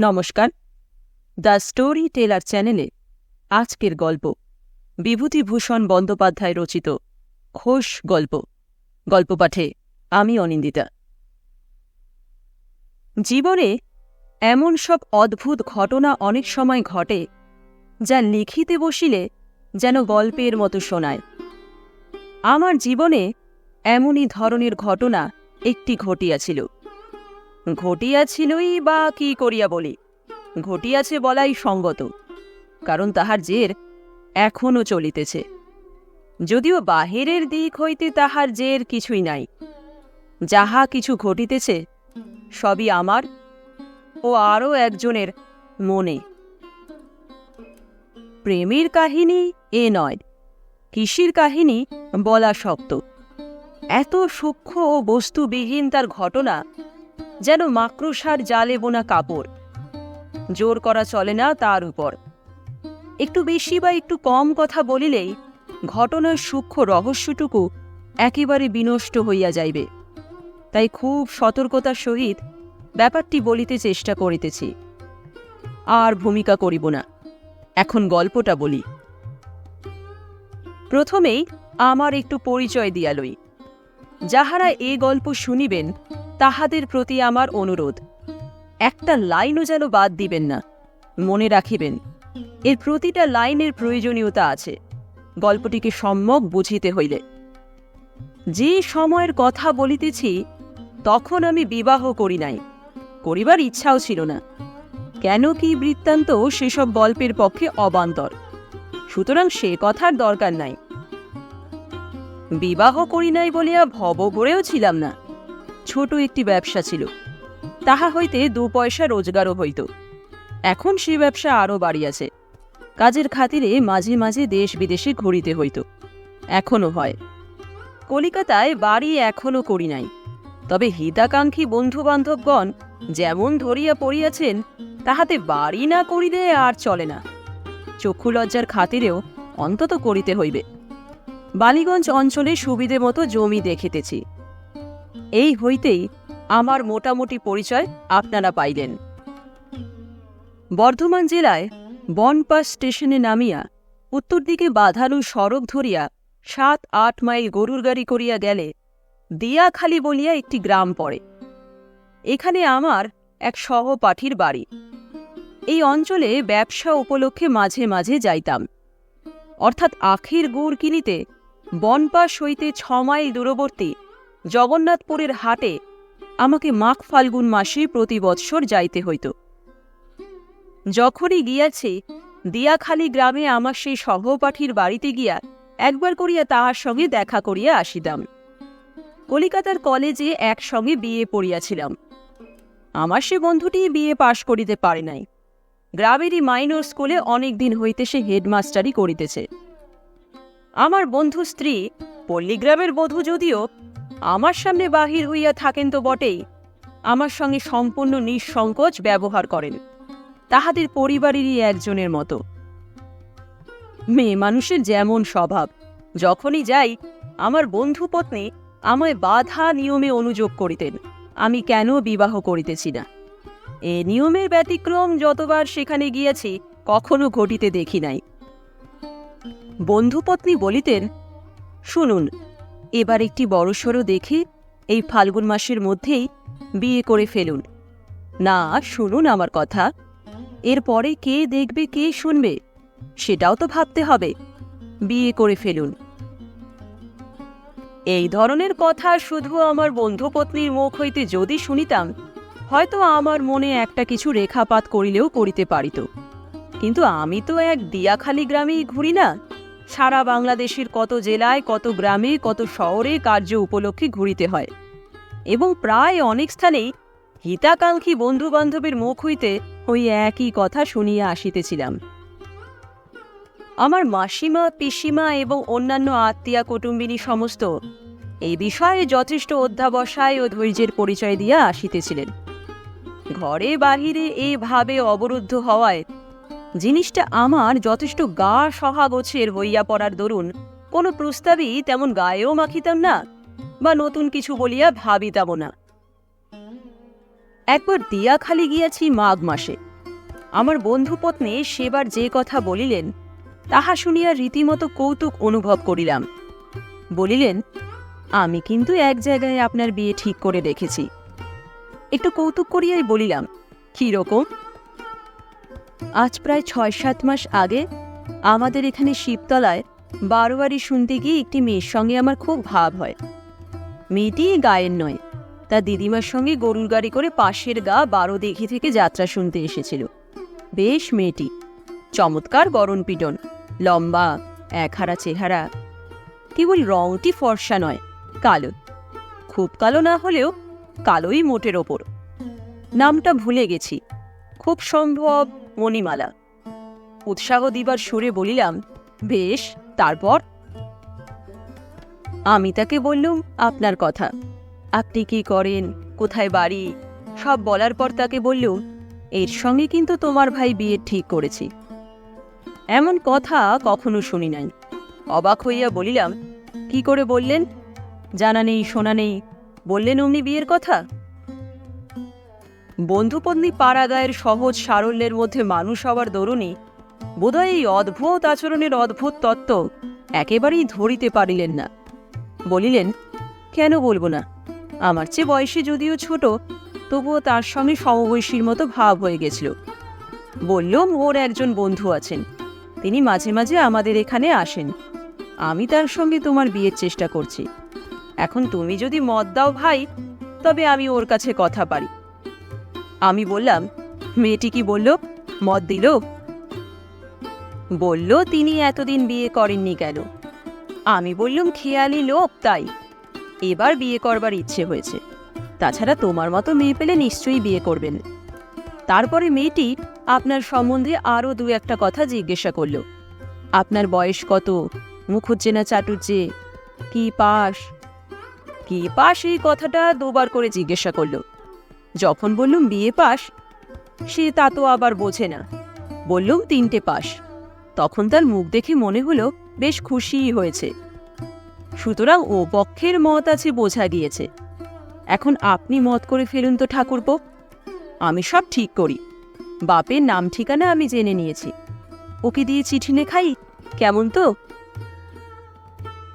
নমস্কার। The story teller চ্যানেলে আজকের গল্প, বিভূতিভূষণ বন্দ্যোপাধ্যায় রচিত ঘোষ গল্প। গল্প পাঠে আমি অনিন্দিতা। জীবনে এমন সব অদ্ভুত ঘটনা অনেক সময় ঘটে যা লিখিতে বসিলে যেন গল্পের মতো শোনায়। আমার জীবনে এমনই ধরনের ঘটনা একটি ঘটিয়াছিল। ঘটিয়াছিলই বা কি করিয়া বলি? ঘটিয়াছে বলাই সঙ্গত, কারণ তাহার জের এখনও চলিতেছে। যদিও বাহিরের দিক হইতে তাহার জের কিছুই নাই। যাহা কিছু ঘটিতেছে, সবই আমার ও আরও একজনের মনে। প্রেমের কাহিনী এ নয় কৃষির কাহিনী বলা শক্ত। এত সূক্ষ্ম ও বস্তুবিহীন তার ঘটনা যেন মাকড়সার জালে বোনা কাপড়। জোর করা চলে না তার উপর। একটু বেশি বা একটু কম কথা বলিলেই ঘটনার সূক্ষ্ম রহস্যটুকু একেবারে বিনষ্ট হইয়া যাইবে। তাই খুব সতর্কতার সহিত ব্যাপারটি বলিতে চেষ্টা করিতেছি। আর ভূমিকা করিব না। এখন গল্পটা বলি। প্রথমেই আমার একটু পরিচয় দিয়া লই। যাহারা এ গল্প শুনিবেন তাহাদের প্রতি আমার অনুরোধ। একটা লাইনও যেন বাদ দিবেন না, মনে রাখিবেন, এর প্রতিটা লাইনের প্রয়োজনীয়তা আছে, গল্পটিকে সম্যক বুঝিতে হইলে। যে সময়ের কথা বলিতেছি, তখন আমি বিবাহ করি নাই, করিবার ইচ্ছাও ছিল না। কেন কি বৃত্তান্ত সেসব গল্পের পক্ষে অবান্তর, সুতরাং সে কথার দরকার নাই। বিবাহ করি নাই বলিয়া ভব করেও ছিলাম না। ছোট একটি ব্যবসা ছিল। তাহা হইতে দু পয়সা রোজগারও হইত। এখন সে ব্যবসা আরও বাড়িয়াছে। কাজের খাতিরে মাঝে মাঝে দেশ বিদেশে ঘুরিতে হইত। এখনও হয়। কলিকাতায় বাড়ি এখনও করি নাই। তবে হিতাকাঙ্ক্ষী বন্ধুবান্ধবগণ যেমন ধরিয়া পড়িয়াছেন, তাহাতে বাড়ি না করিলে আর চলে না। চক্ষু লজ্জার খাতিরেও অন্তত করিতে হইবে। বালিগঞ্জ অঞ্চলে সুবিধে মতো জমি দেখিতেছি। এই হইতেই আমার মোটামুটি পরিচয় আপনারা পাইলেন। বর্ধমান জেলায় বনপাস স্টেশনে নামিয়া উত্তর দিকে বাঁধানো সড়ক ধরিয়া সাত আট মাইল গরুর গাড়ি করিয়া গেলে দিয়াখালি বলিয়া একটি গ্রাম পড়ে। এখানে আমার এক সহপাঠীর বাড়ি। এই অঞ্চলে ব্যবসা উপলক্ষে মাঝে মাঝে যাইতাম। অর্থাৎ আখের গুড় কিনিতে বনপাস হইতে ছ মাইল দূরবর্তী জগন্নাথপুরের হাটে আমাকে মাঘ ফাল্গুন মাসে প্রতি বৎসর যাইতে হইত। যখনই গিয়াছে, দিয়াখালি গ্রামে আমার সেই সহপাঠীর বাড়িতে গিয়া একবার করিয়া তাহার সঙ্গে দেখা করিয়া আসিতাম। কলিকাতার কলেজে একসঙ্গে বিয়ে পড়িয়াছিলাম। আমার সে বন্ধুটি বিয়ে পাশ করিতে পারে নাই। গ্রামেরই মাইনর স্কুলে অনেক দিন হইতে সে হেডমাস্টারি করিতেছে। আমার বন্ধু স্ত্রী পল্লীগ্রামের বধূ যদিও আমার সামনে বাহির হইয়া থাকেন তো বটেই। আমার সঙ্গে সম্পূর্ণ নিঃসংকোচ ব্যবহার করেন। তাহাদের পরিবারেরই একজনের মতো। মেয়ে মানুষের যেমন স্বভাব, যখনই যাই, আমার বন্ধু পত্নী আমায় বাধা নিয়মে অনুযোগ করিতেন। আমি কেন বিবাহ করিতেছি না? এ নিয়মের ব্যতিক্রম যতবার সেখানে গিয়াছি, কখনো ঘটিতে দেখি নাই। বন্ধুপত্নী বলিতেন, শুনুন এবার একটি বড়সড় দেখে এই ফাল্গুন মাসের মধ্যেই বিয়ে করে ফেলুন। না, শুনুন আমার কথা। এরপরে কে দেখবে, কে শুনবে, সেটাও তো ভাবতে হবে। বিয়ে করে ফেলুন। এই ধরনের কথা শুধু আমার বন্ধুপত্নীর মুখ হইতে যদি শুনিতাম, হয়তো আমার মনে একটা কিছু রেখাপাত করিলেও করিতে পারিত। কিন্তু আমি তো এক দিয়াখালি গ্রামেই ঘুরি না। সারা বাংলাদেশের কত জেলায়, কত গ্রামে, কত শহরে কার্য উপলক্ষে ঘুরিতে হয়। এবং প্রায় অনেক স্থানেই হিতাকাঙ্ক্ষী বন্ধুবান্ধবের মুখ হইতে ওই একই কথা শুনিয়া আসিতেছিলাম। আমার মাসিমা, পিসিমা এবং অন্যান্য আত্মীয়া কুটুম্বিনী সমস্ত এই বিষয়ে যথেষ্ট অধ্যাবসায় ও ধৈর্যের পরিচয় দিয়া আসিতেছিলেন। ঘরে বাহিরে এভাবে অবরুদ্ধ হওয়ায় জিনিসটা আমার যথেষ্ট গা সহাগোছের হইয়া পড়ার দরুন, কোনো প্রস্তাবই তেমন গায়েও মাখিতাম না, বা নতুন কিছু বলিয়া ভাবিতাম না। একবার দিয়াখালি গিয়াছি মাঘ মাসে। আমার বন্ধু পত্নী সেবার যে কথা বলিলেন, তাহা শুনিয়া রীতিমতো কৌতুক অনুভব করিলাম। বলিলেন, আমি কিন্তু এক জায়গায় আপনার বিয়ে ঠিক করে রেখেছি একটু কৌতুক করিয়াই বলিলাম, কী রকম? আজ প্রায় ছয় সাত মাস আগে আমাদের এখানে শিবতলায় বারোয়ারি শুনতে গিয়ে একটি মেয়ের সঙ্গে আমার খুব ভাব হয়। মেয়েটি গায়ের নয়, তা দিদিমার সঙ্গে গরুর গাড়ি করে পাশের গা বারো দিঘি থেকে যাত্রা শুনতে এসেছিল। বেশ মেয়েটি, চমৎকার গরণ পিটন লম্বা, একহারা চেহারা, কেবল রংটি ফর্সা নয়, কালো। খুব কালো না হলেও কালোই মোটের ওপর। নামটা ভুলে গেছি। খুব সম্ভব মণিমালা। উৎসাহ দিবার সুরে বলিলাম, বেশ, তারপর? আমি তাকে বললুম, আপনার কথা। আপনি কি করেন? কোথায় বাড়ি? সব বলার পর তাকে বললুম, এর সঙ্গে কিন্তু তোমার ভাই বিয়ে ঠিক করেছি। এমন কথা কখনো শুনি নাই। অবাক হইয়া বলিলাম, কি করে বললেন? জানা নেই, শোনা নেই। বললেন অমনি বিয়ের কথা? বন্ধুপত্নী পাড়াগায়ের সহজ সারল্যের মধ্যে মানুষ হওয়ার দরুণই বোধহয় এই অদ্ভুত আচরণের অদ্ভুত তত্ত্ব একেবারেই ধরিতে পারিলেন না। বলিলেন, কেন বলব না? আমার চেয়ে বয়সে যদিও ছোট, তবুও তার সঙ্গে সমবয়সীর মতো ভাব হয়ে গেছিল। বললুম ওর একজন বন্ধু আছেন। তিনি মাঝে মাঝে আমাদের এখানে আসেন। আমি তার সঙ্গে তোমার বিয়ের চেষ্টা করছি। এখন তুমি যদি মত দাও ভাই, তবে আমি ওর কাছে কথা পারি। আমি বললাম, মেয়েটি কি বলল? মত দিল? বলল, তিনি এতদিন বিয়ে করেননি কেন? আমি বললুম, খেয়ালি লোক তাই। এবার বিয়ে করবার ইচ্ছে হয়েছে। তাছাড়া তোমার মতো মেয়ে পেলে নিশ্চয়ই বিয়ে করবেন। তারপরে মেয়েটি আপনার সম্বন্ধে আরও দু একটা কথা জিজ্ঞাসা করল। আপনার বয়স কত? মুখুজ্জে না চাটুজ্জে কি পাস? কি পাস? এই কথাটা দুবার করে জিজ্ঞাসা করল। যখন বললুম বিয়ে পাস, সে তা তো আবার বোঝে না। বললুম তিনটে পাস। তখন তার মুখ দেখে মনে হলো বেশ খুশিই হয়েছে। সুতরাং ও পক্ষের মত আছে বোঝা গিয়েছে। এখন আপনি মত করে ফেলুন তো ঠাকুরপো। আমি সব ঠিক করি। বাপের নাম ঠিকানা আমি জেনে নিয়েছি। ওকে দিয়ে চিঠি খাই কেমন তো?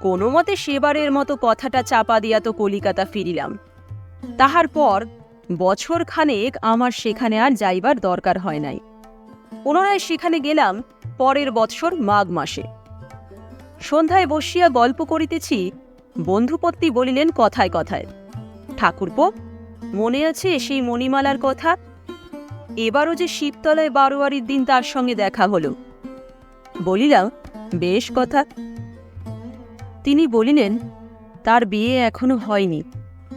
কোনো মতে সেবারের মতো কথাটা চাপা দিয়া তো কলিকাতা ফিরিলাম। তাহার পর বছর খানেক আমার সেখানে আর যাইবার দরকার হয় নাই। পুনরায় সেখানে গেলাম পরের বৎসর মাঘ মাসে। সন্ধ্যায় বসিয়া গল্প করিতেছি, বন্ধুপত্নী বলিলেন কথায় কথায়, ঠাকুরপো, মনে আছে সেই মণিমালার কথা? এবারও যে শিবতলায় বারোয়ারির দিন তার সঙ্গে দেখা হলো। বলিলাম, বেশ কথা। তিনি বলিলেন, তার বিয়ে এখনও হয়নি।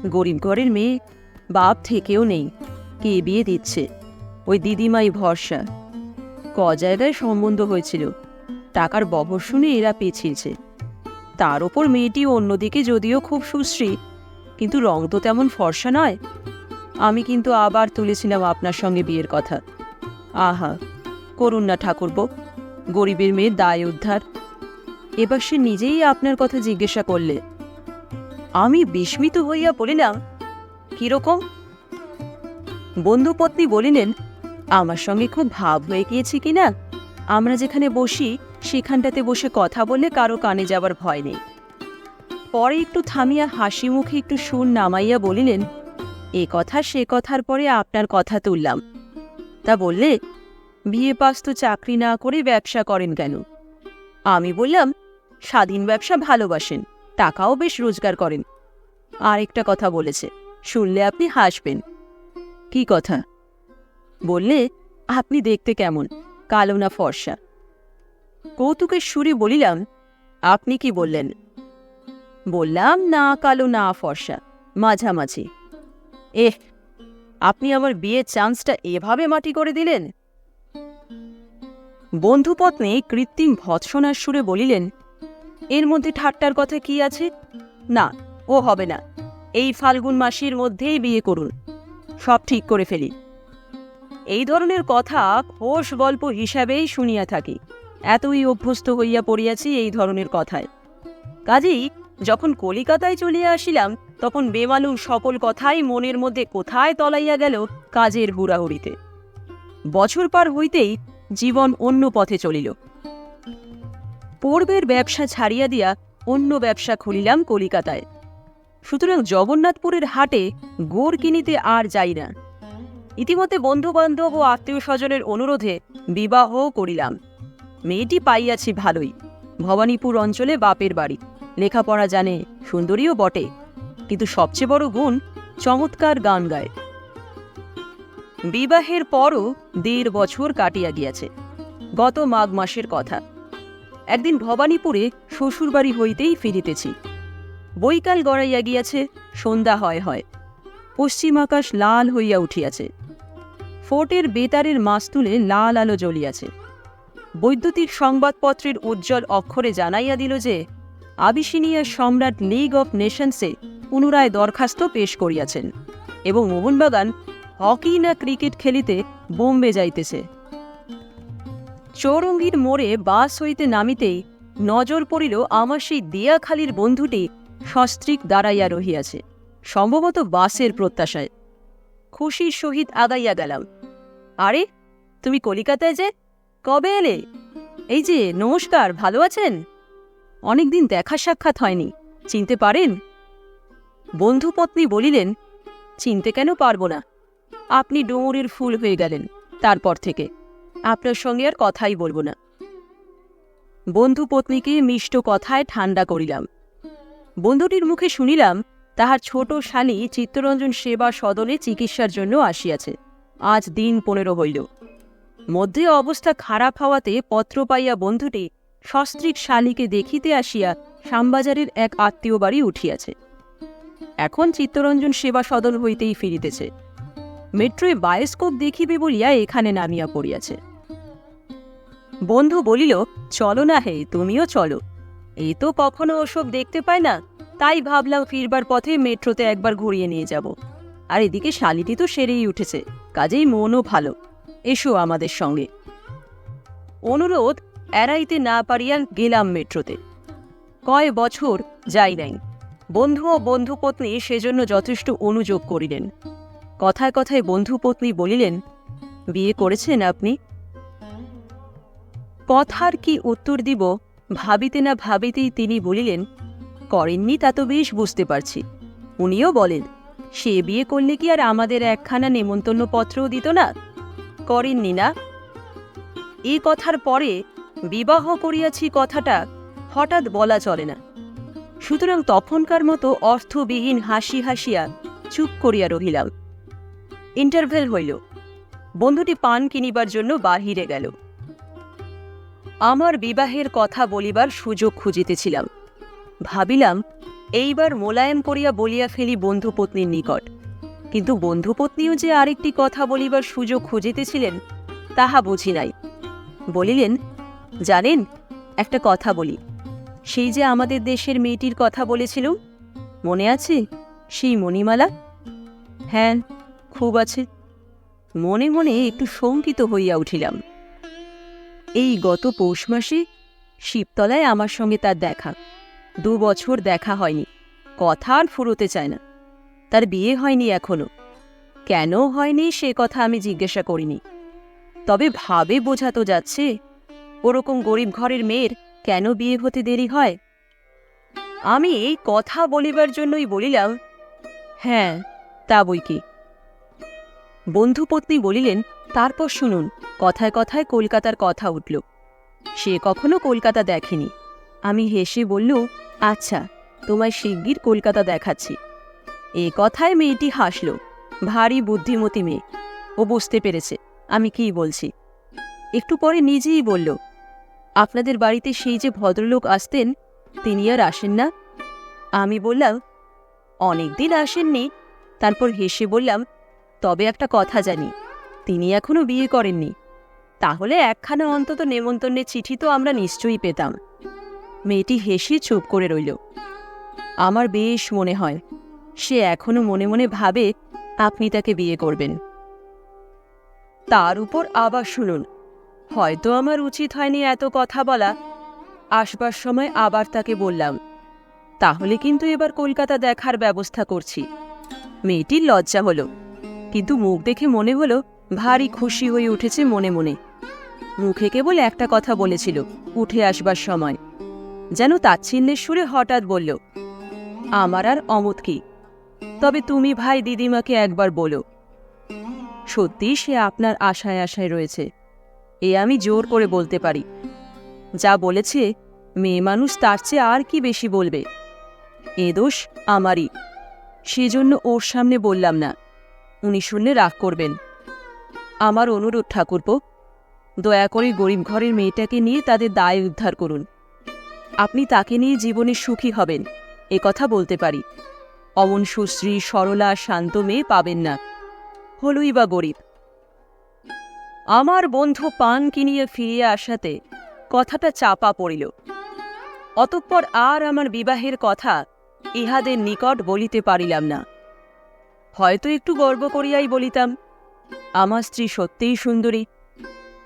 গরিব ঘরের মেয়ে বাপ থেকেও নেই, কে বিয়ে দিচ্ছে? ওই দিদিমাই ভরসা। ক জায়গায় সম্বন্ধ হয়েছিল। টাকার বহর শুনে এরা পেছিয়েছে তার ওপর মেয়েটি অন্যদিকে যদিও খুব সুশ্রী, কিন্তু রং তো তেমন ফর্সা নয়। আমি কিন্তু আবার তুলেছিলাম আপনার সঙ্গে বিয়ের কথা। আহা, করুন না ঠাকুরপো, গরিবের মেয়ের দায় উদ্ধার। এবার সে নিজেই আপনার কথা জিজ্ঞাসা করলে। আমি বিস্মিত হইয়া বলিলাম কীরকম? বন্ধুপত্নী বলিলেন, আমার সঙ্গে খুব ভাব হয়ে গিয়েছে কিনা আমরা যেখানে বসি, সেখানটাতে বসে কথা বললে কারও কানে যাবার ভয় নেই। পরে একটু থামিয়া হাসি মুখে একটু সুর নামাইয়া বলিলেন, এ কথা সে কথার পরে আপনার কথা তুললাম। তা বললে, বিয়ে পাস তো চাকরি না করে ব্যবসা করেন কেন? আমি বললাম, স্বাধীন ব্যবসা ভালোবাসেন, টাকাও বেশ রোজগার করেন। আরেকটা কথা বলেছে শুনলে আপনি হাসবেন। কি কথা? বললে, আপনি দেখতে কেমন? কালো না ফর্সা? কৌতুকের সুরে বলিলাম, আপনি কি বললেন? বললাম, না, কালো না ফর্সা, মাঝামাঝি। এহ, আপনি আমার বিয়ের চান্সটা এভাবে মাটি করে দিলেন? বন্ধুপত্নী কৃত্রিম ভৎসনার সুরে বলিলেন, এর মধ্যে ঠাট্টার কথা কি আছে? না, ও হবে না। এই ফাল্গুন মাসের মধ্যেই বিয়ে করুন। সব ঠিক করে ফেলি। এই ধরনের কথা খোশ গল্প হিসাবেই শুনিয়া থাকি। এতই অভ্যস্ত হইয়া পড়িয়াছি এই ধরনের কথায়। কাজেই যখন কলিকাতায় চলিয়া আসিলাম, তখন বেমালুম সকল কথাই মনের মধ্যে কোথায় তলাইয়া গেল কাজের হুড়াহুড়িতে বছর পার হইতেই জীবন অন্য পথে চলিল। পূর্বের ব্যবসা ছাড়িয়া দিয়া অন্য ব্যবসা খুলিলাম কলিকাতায়। সুতরাং জগন্নাথপুরের হাটে গোড় কিনিতে আর যাই না। ইতিমধ্যে বন্ধুবান্ধব ও আত্মীয় স্বজনের অনুরোধে বিবাহও করিলাম। মেয়েটি পাইয়াছি ভালোই। ভবানীপুর অঞ্চলে বাপের বাড়ি। লেখাপড়া জানে, সুন্দরীও বটে। কিন্তু সবচেয়ে বড় গুণ চমৎকার গান গায়। বিবাহের পরও দেড় বছর কাটিয়া গিয়াছে। গত মাঘ মাসের কথা। একদিন ভবানীপুরে শ্বশুরবাড়ি হইতেই ফিরিতেছি। বৈকাল গড়াইয়া গিয়াছে, সন্ধ্যা হয় হয়। পশ্চিম আকাশ লাল হইয়া উঠিয়াছে। ফোর্টের বেতারের মাস্তুলে লাল আলো জ্বলিয়াছে। বৈদ্যুতিক সংবাদপত্রের উজ্জ্বল অক্ষরে জানাইয়া দিল যে, আবিসিনিয়ার সম্রাট লিগ অফ নেশনসে পুনরায় দরখাস্ত পেশ করিয়াছেন এবং মোহনবাগান হকি না ক্রিকেট খেলিতে বোম্বে যাইতেছে। চৌরঙ্গীর মোড়ে বাস হইতে নামিতেই নজর পড়িল আমার সেই দিয়াখালির বন্ধুটি সস্ত্রীক দাঁড়াইয়া রহিয়াছে, সম্ভবত বাসের প্রত্যাশায়। খুশির সহিত আগাইয়া গেলাম। আরে, তুমি কলিকাতায় যে, কবে এলে? এই যে, নমস্কার, ভালো আছেন? অনেকদিন দেখা সাক্ষাৎ হয়নি, চিনতে পারেন? বন্ধুপত্নী বলিলেন, চিনতে কেন পারব না? আপনি ডোমরের ফুল হয়ে গেলেন, তারপর থেকে। আপনার সঙ্গে আর কথাই বলব না। বন্ধু পত্নীকে মিষ্ট কথায় ঠান্ডা করিলাম। বন্ধুটির মুখে শুনিলাম, তাহার ছোট শালী চিত্তরঞ্জন সেবা সদনে চিকিৎসার জন্য আসিয়াছে। আজ দিন পনেরো হইল। মধ্যে অবস্থা খারাপ হওয়াতে পত্র পাইয়া বন্ধুটি সস্ত্রীক শালিকে দেখিতে আসিয়া শ্যামবাজারের এক আত্মীয় বাড়ি উঠিয়াছে। এখন চিত্তরঞ্জন সেবা সদন হইতেই ফিরিতেছে। মেট্রোয় বায়োস্কোপ দেখিবে বলিয়া এখানে নামিয়া পড়িয়াছে। বন্ধু বলিল, চলো না হে, তুমিও চলো। এই তো কখনো ওসব দেখতে পায় না, তাই ভাবলাম ফিরবার পথে মেট্রোতে একবার ঘুরিয়ে নিয়ে যাব। আর এদিকে শালিটি তো সেরেই উঠেছে, কাজেই মনও ভালো। এসো আমাদের সঙ্গে। অনুরোধ, এড়াইতে না পারিয়া গেলাম মেট্রোতে। কয় বছর যাই নাই। বন্ধু ও বন্ধুপত্নী সেজন্য যথেষ্ট অনুযোগ করিলেন। কথায় কথায় বন্ধুপত্নী বলিলেন, বিয়ে করেছেন আপনি? কথার কি উত্তর দিব? ভাবিতে না ভাবিতেই তিনি বলিলেন, করেননি তা তো বেশ বুঝতে পারছি। উনিও বলেন, সে বিয়ে করলে কি আর আমাদের একখানা নেমন্তন্ন পত্রও দিত না? করেননি না। এই কথার পরে বিবাহ করিয়াছি কথাটা হঠাৎ বলা চলে না। সুতরাং তখনকার মতো অর্থবিহীন হাসি হাসিয়া চুপ করিয়া রহিলাম। ইন্টারভেল হইল। বন্ধুটি পান কিনিবার জন্য বাহিরে গেল। আমার বিবাহের কথা বলিবার সুযোগ খুঁজিতেছিলাম। ভাবিলাম, এইবার মোলায়েম করিয়া বলিয়া ফেলি বন্ধুপত্নীর নিকট। কিন্তু বন্ধুপত্নীও যে আরেকটি কথা বলিবার সুযোগ খুঁজিতেছিলেন, তাহা বুঝি নাই। বলিলেন, জানেন, একটা কথা বলি। সেই যে আমাদের দেশের মেয়েটির কথা বলেছিল, মনে আছে? সেই মণিমালা? হ্যাঁ খুব আছে। মনে মনে একটু শঙ্কিত হইয়া উঠিলাম। এই গত পৌষ মাসে শিবতলায় আমার সঙ্গে তার দেখা। দু বছর দেখা হয়নি। কথা আর ফুরোতে চায় না। তার বিয়ে হয়নি এখনও। কেন হয়নি সে কথা আমি জিজ্ঞাসা করিনি। তবে ভাবে বোঝা তো যাচ্ছে, ওরকম গরিব ঘরের মেয়ের কেন বিয়ে হতে দেরি হয়? আমি এই কথা বলিবার জন্যই বলিলাম হ্যাঁ তা বই কি? বন্ধুপত্নী বলিলেন তারপর শুনুন, কথায় কথায় কলকাতার কথা উঠল। সে কখনো কলকাতা দেখেনি। আমি হেসে বলল আচ্ছা তোমায় শিগগির কলকাতা দেখাচ্ছি। এ কথায় মেয়েটি হাসল। ভারী বুদ্ধিমতী মেয়ে। ও বুঝতে পেরেছে, আমি কি বলছি। একটু পরে নিজেই বলল, আপনাদের বাড়িতে সেই যে ভদ্রলোক আসতেন, তিনি আর আসেন না? আমি বললাম, অনেকদিন আসেননি। তারপর হেসে বললাম, তবে একটা কথা জানি। তিনি এখনও বিয়ে করেননি। তাহলে একখানা অন্তত নেমন্তন্নের চিঠি তো আমরা নিশ্চয়ই পেতাম। মেয়েটি হেসে চুপ করে রইল। আমার বেশ মনে হয়, সে এখনও মনে মনে ভাবে আপনি তাকে বিয়ে করবেন। তার উপর আবার শুনুন, হয়তো আমার উচিত হয়নি এত কথা বলা। আসবার সময় আবার তাকে বললাম, তাহলে কিন্তু এবার কলকাতা দেখার ব্যবস্থা করছি। মেয়েটির লজ্জা হলো, কিন্তু মুখ দেখে মনে হলো ভারী খুশি হয়ে উঠেছে মনে মনে। মুখে কেবল একটা কথা বলেছিল, উঠে আসবার সময়। যেন তাচ্ছিন্যের সুরে হঠাৎ বলল, আমার আর অমত কি? তবে তুমি ভাই দিদিমাকে একবার বলো। সত্যি সে আপনার আশায় আশায় রয়েছে। এ আমি জোর করে বলতে পারি। যা বলেছে, মেয়ে মানুষ তার চেয়ে আর কি বেশি বলবে? এ দোষ আমারই। সেজন্য ওর সামনে বললাম না। উনি শুনলে রাগ করবেন। আমার অনুরোধ ঠাকুরপো, দয়া করে গরিব ঘরের মেয়েটাকে নিয়ে তাদের দায় উদ্ধার করুন। আপনি তাকে নিয়ে জীবনে সুখী হবেন, এ কথা বলতে পারি। অমন সুশ্রী, সরলা, শান্ত মেয়ে পাবেন না। হলুই বা গরিব। আমার বন্ধু পান কিনিয়ে ফিরিয়ে আসাতে কথাটা চাপা পড়িল। অতঃপর আর আমার বিবাহের কথা ইহাদের নিকট বলিতে পারিলাম না। হয়তো একটু গর্ব করিয়াই বলিতাম আমার স্ত্রী সত্যিই সুন্দরী।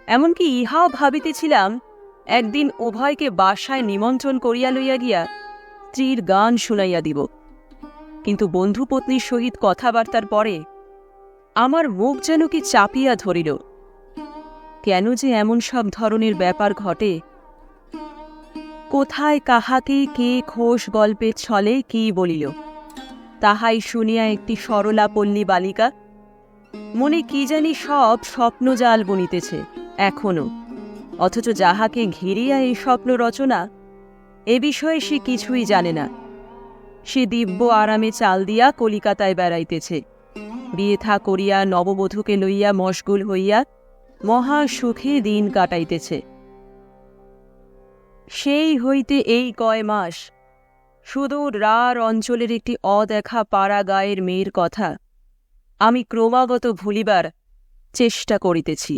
এমনকি ইহাও ভাবিতেছিলাম, একদিন উভয়কে বাসায় নিমন্ত্রণ করিয়া লইয়া গিয়া স্ত্রীর গান শুনাইয়া দিব। কিন্তু বন্ধু পত্নীর সহিত কথাবার্তার পরে আমার মুখ যেন কি চাপিয়া ধরিল। কেন যে এমন সব ধরনের ব্যাপার ঘটে? কোথায় কাহাকে কে ঘোষ গল্পের ছলে কি বলিল? তাহাই শুনিয়া একটি সরলা পল্লী বালিকা মনে কি জানি সব স্বপ্নজাল বনিতেছে, এখনও। অথচ যাহাকে ঘিরিয়া এই স্বপ্ন রচনা, এ বিষয়ে সে কিছুই জানে না। সে দিব্য আরামে চাল দিয়া কলিকাতায় বেড়াইতেছে। বিয়ে থা করিয়া নববধূকে লইয়া মশগুল হইয়া মহা সুখে দিন কাটাইতেছে। সেই হইতে এই কয় মাস, সুদূর রার অঞ্চলের একটি অদেখা পাড়া গায়ের মেয়ের কথা আমি ক্রমাগত ভুলিবার চেষ্টা করিতেছি।